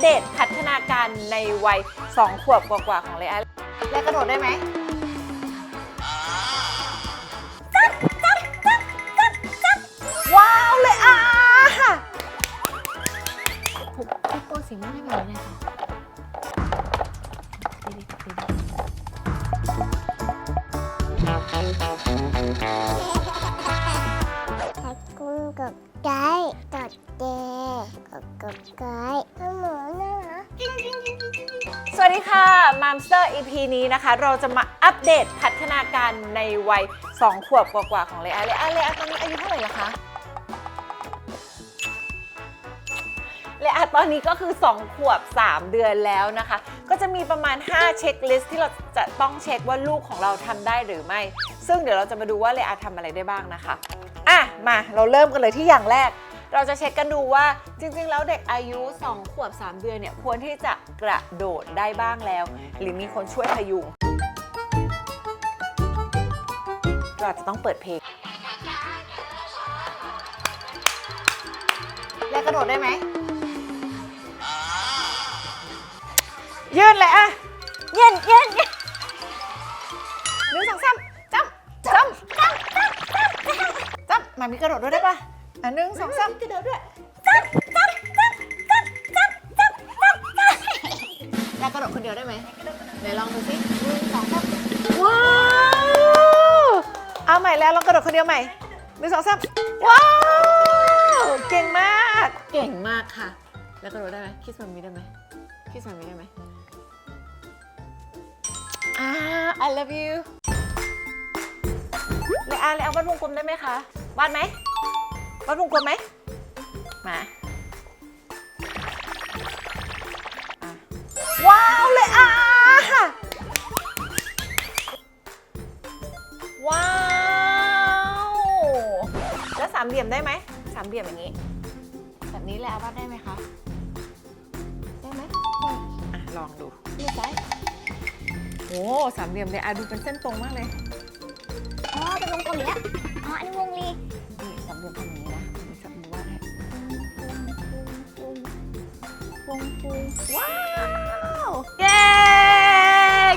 เดตพัฒนาการในวัย 2 ขวบกว่าๆของเลอาและกระโดดได้ไหมว้าวเลยอะพี่โป้สีม่วงให้แบบนี้เลยค่ะขอบคุณกับไกด์กดเดกับกับไกด์ทั้งหมดนะคะ สวัสดีค่ะม m มสเตอร์ EP นี้นะคะ เราจะมาอัปเดตพัฒนาการในวัย 2 ขวบกว่าๆของเลอาเลอาเลอาตอนนี้อายุเท่าไหร่ละคะเลอาตอนนี้ก็คือ 2 ขวบ 3 เดือนแล้วนะคะ ก็จะมีประมาณ 5 เช็คลิสต์ที่เราจะต้องเช็คว่าลูกของเราทำได้หรือไม่ ซึ่งเดี๋ยวเราจะมาดูว่าเลอาทำอะไรได้บ้างนะคะ อะ มาเราเริ่มกันเลยที่อย่างแรก เราจะเช็คกันดูว่าจริง ๆ แล้วเด็กอายุ 2 ขวบ 3 เดือนเนี่ยควรที่จะกระโดดได้บ้างแล้ว หรือมีคนช่วยพยุงเราอาจจะต้องเปิดเพลงแล้วกระโดดได้ไหม ยืนเลยอะยืนยืนยืนหนึ่งสองสามจับจับจับจับจับจับมามีกระโดดด้วยได้ปะ อะหนึ่งสองสามกระโดดด้วยจับจับจับจับจับจับจับจับแล้วกระโดดคนเดียวได้ไหมไหนลองดูสิหนึ่งสองสามว้าวเอาใหม่แล้วลองกระโดดคนเดียวใหม่หนึ่งสองสามว้าวเก่งมาก เก่งมากค่ะ แล้วกระโดดได้ไหมคิสมันมีได้ไหมคิสมันมีได้ไหมอ่า I love you เลยอาเลยเอาวาดวงกลมได้ไหมคะวาดไหม วาดวงกลมไหมมาอะว้าวเลยอาว้าว แล้วสามเหลี่ยมได้ไหมสามเหลี่ยมอย่างนี้ แบบนี้เลยอาวาดได้ไหมคะได้ไหมอะลองดูมือซ้ายโอ้สามเหลี่ยมเลยอะดูเป็นเส้นตรงมากเลยอ๋อเป็นวงกลมอีกแล้วอ๋ออันนี้วงลีนี่สามเหลี่ยมทำอย่างนี้ งปูว้าวเย้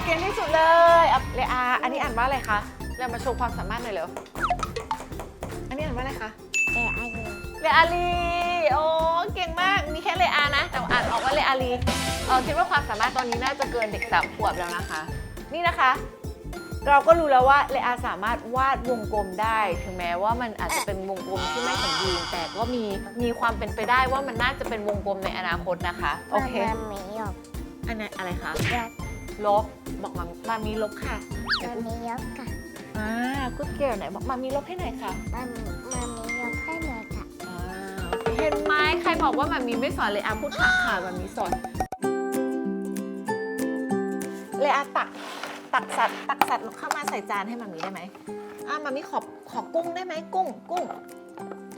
เก่งที่สุดเลยอะเลอาอันนี้อ่านว่าอะไรคะเรามาโชว์ความสามารถหน่อยเร็วอันนี้อ่านว่าอะไรคะแต่อายุเลอาลีโอ้เก่งมากมีแค่เลอานะ แต่อ่านออกว่าเลอาลีเออคิดว่าความสามารถตอนนี้น่าจะเกินเด็กสามขวบแล้วนะคะ นี่นะคะ เราก็รู้แล้วว่าเลอาสามารถวาดวงกลมได้ ถึงแม้ว่ามันอาจจะเป็นวงกลมที่ไม่สมบูรณ์แต่ก็มีมีความเป็นไปได้ว่ามันน่าจะเป็นวงกลมในอนาคตนะคะ โอเค มันไม่ยกอันไหนอะไรคะยกลบ บอกมามามีลบค่ะเดี๋ยวมันกูไม่ยกค่ะอ่ากูเกี่ยวไหนบอกมามีลบให้หน่อยค่ะ มันมันไม่ยกให้หน่อยค่ะอ่าเห็นไหมใครบอกว่ามามีไม่สอนเลยอาพูดค่ะค่ะมามีสอน เลยอาตัก ตักสัตว์ตักสัตว์เข้ามาใส่จานให้มามีได้ไหมอ่ามามีขอขอกุ้งได้ไหมกุ้งกุ้ง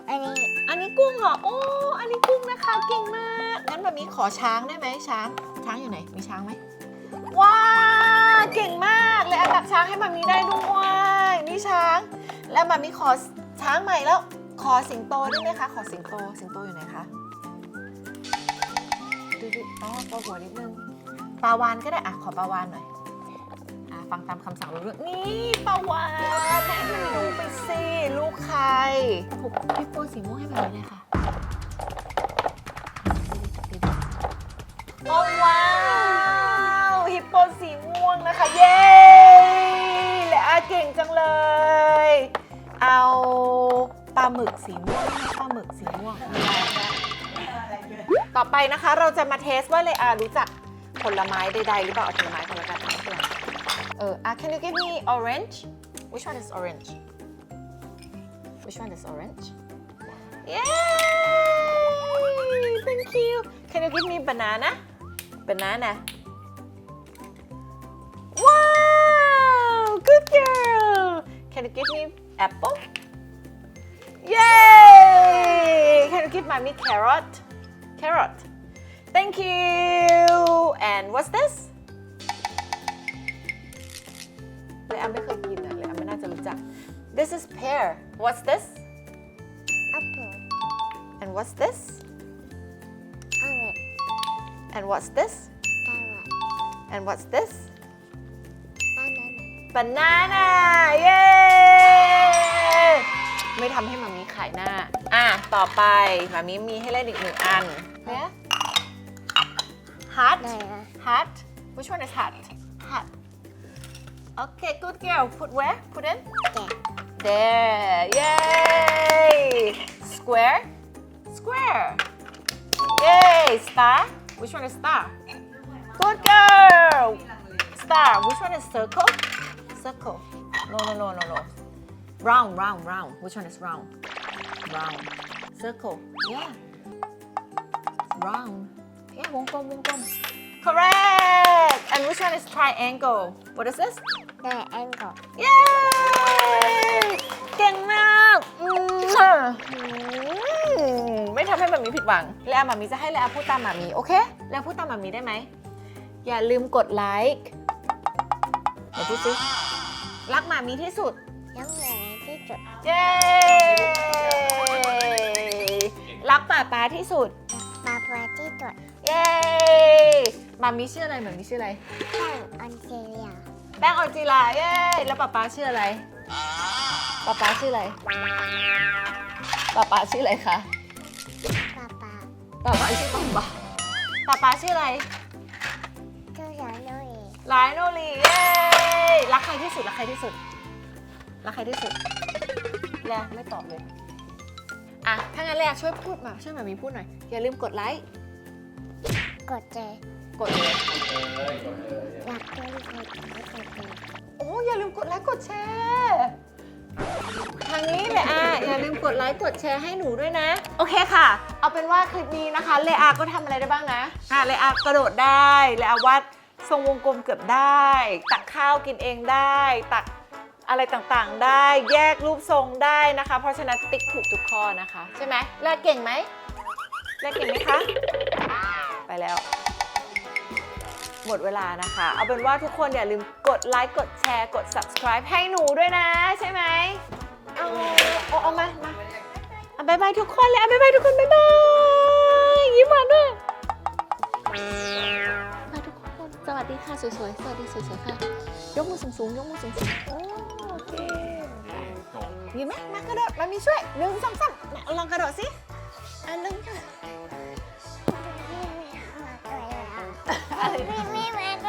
อันนี้อันนี้กุ้งเหรอโอ้อันนี้กุ้งนะคะเก่งมากงั้นแบบนี้ขอช้างได้ไหมช้าง ช้างอยู่ไหนมีช้างไหมว้าวเก่งมากเลยเอาตักช้างให้มามีได้ด้วยนี่ช้าง แล้วมามีขอช้างใหม่แล้ว ขอสิงโตได้ไหมคะ ขอสิงโตสิงโตอยู่ไหนคะดูดิอ๋อปลาหัวนิดนึงปลาวานก็ได้อะขอปลาวานหน่อยอะ ฟังตามคำสั่งรู้เรื่องนี่ปลาวานให้มันดูไปสิลูกใครพี่โป้สีม่วงให้แบบนี้เลยค่ะโอ้ว้าว ฮิปโปสีม่วงนะคะ เย้และอาเก่งจังเลย เอาปลาหมึกสีม่วงให้ปลาหมึกสีม่วง ต่อไปนะคะเราจะมาเทสว่าเลอารู้จักผลไม้ใดๆหรือเปล่าเอาผลไม้ก่อนละกัน Uh, ah, can you give me orange? Which one is orange? Which one is orange? Yay! Thank you. Can you give me banana? Banana. Wow! Good girl. Can you give me apple? Yay! Can you give mommy carrot? Carrot. Thank you. And what's this? เลยอันไม่เคยกินนะเลยอันไม่น่าจะรู้จัก This is pear. What's this? แอปเปิล And what's this? อเรน And and what's this ตาหวาน and what's this บ้านนั้น banana เย้ไม่ทำให้มามีขายหน้า อะ ต่อไปมามีมีให้เล่นอีกหนึ่งอันเนี่ย hat ไหนอะ hat which one is hat hat okay good girl put where put in แกะ there yay square square yay star which one is star good girl star which one is circle circle no no no no no round round round which one is round round circle yeah round yeah วงกลมวงกลม correct and which one is triangle what is this ได้แองกอเย้เก่งมากอืมอืมไม่ทำให้แบบมีผิดหวัง แล้วมามีจะให้แล้วพูดตามมามีโอเค แล้วพูดตามมามีได้ไหม อย่าลืมกดไลค์เดี๋ยวพูดสิรักมามีที่สุด ยังเหลือที่จุดเย้รักป่าป๊าที่สุดปลาปลาที่จุดเย้มามีชื่ออะไรมามีชื่ออะไร แข่งออนเซเลีย แป้งออนจิลาเย้แล้วป๊าป๊าชื่ออะไรป๊าป๊าชื่ออะไรป๊าป๊าชื่ออะไรคะปลาปลาป๊าป๊าชื่อป๊าป๊าป๊าป๊าชื่ออะไรเจ้าสาวน้อยไลโนลีเย้รักใครที่สุดรักใครที่สุดรักใครที่สุดแล้วไม่ตอบเลยอะถ้างั้นแรกช่วยพูดมาช่วยมามีพูดหน่อยอย่าลืมกดไลค์กดเจ กดเลยรักด้วยกดกดกดเจโอ้อย่าลืมกดไลค์กดแชร์ทางนี้เลยอะอย่าลืมกดไลค์กดแชร์ให้หนูด้วยนะ โอเคค่ะ เอาเป็นว่าคลิปนี้นะคะเลอาก็ทำอะไรได้บ้างนะอะเลอากระโดดได้เลอาวาดทรงวงกลมเกือบได้ ตักข้าวกินเองได้ ตักอะไรต่างๆ ได้แยกรูปทรงได้นะคะ เพราะฉะนั้นติ๊กถูกทุกข้อนะคะ ใช่ไหมเลาเก่งไหมเลาเก่งไหมคะ ไปแล้ว หมดเวลานะคะ เอาเป็นว่าทุกคนอย่าลืมกดไลค์กดแชร์กด subscribe ให้หนูด้วยนะ ใช่ไหมเอาเอาเอามามาเอาบายบายทุกคนเลยเอาบายบายทุกคนบายบายยิ้มหวานด้วยบายทุกคน สวัสดีค่ะ สวยๆ สวัสดีสวยๆค่ะ ยกมือสูงๆ ยกมือสูงๆโอ้โอเคยิ้มไหมมากระโดดมามีช่วยหนึ่งสองสามมาลองกระโดดสิอันหนึ่งค่ะ ไม่ไม่มาด้วย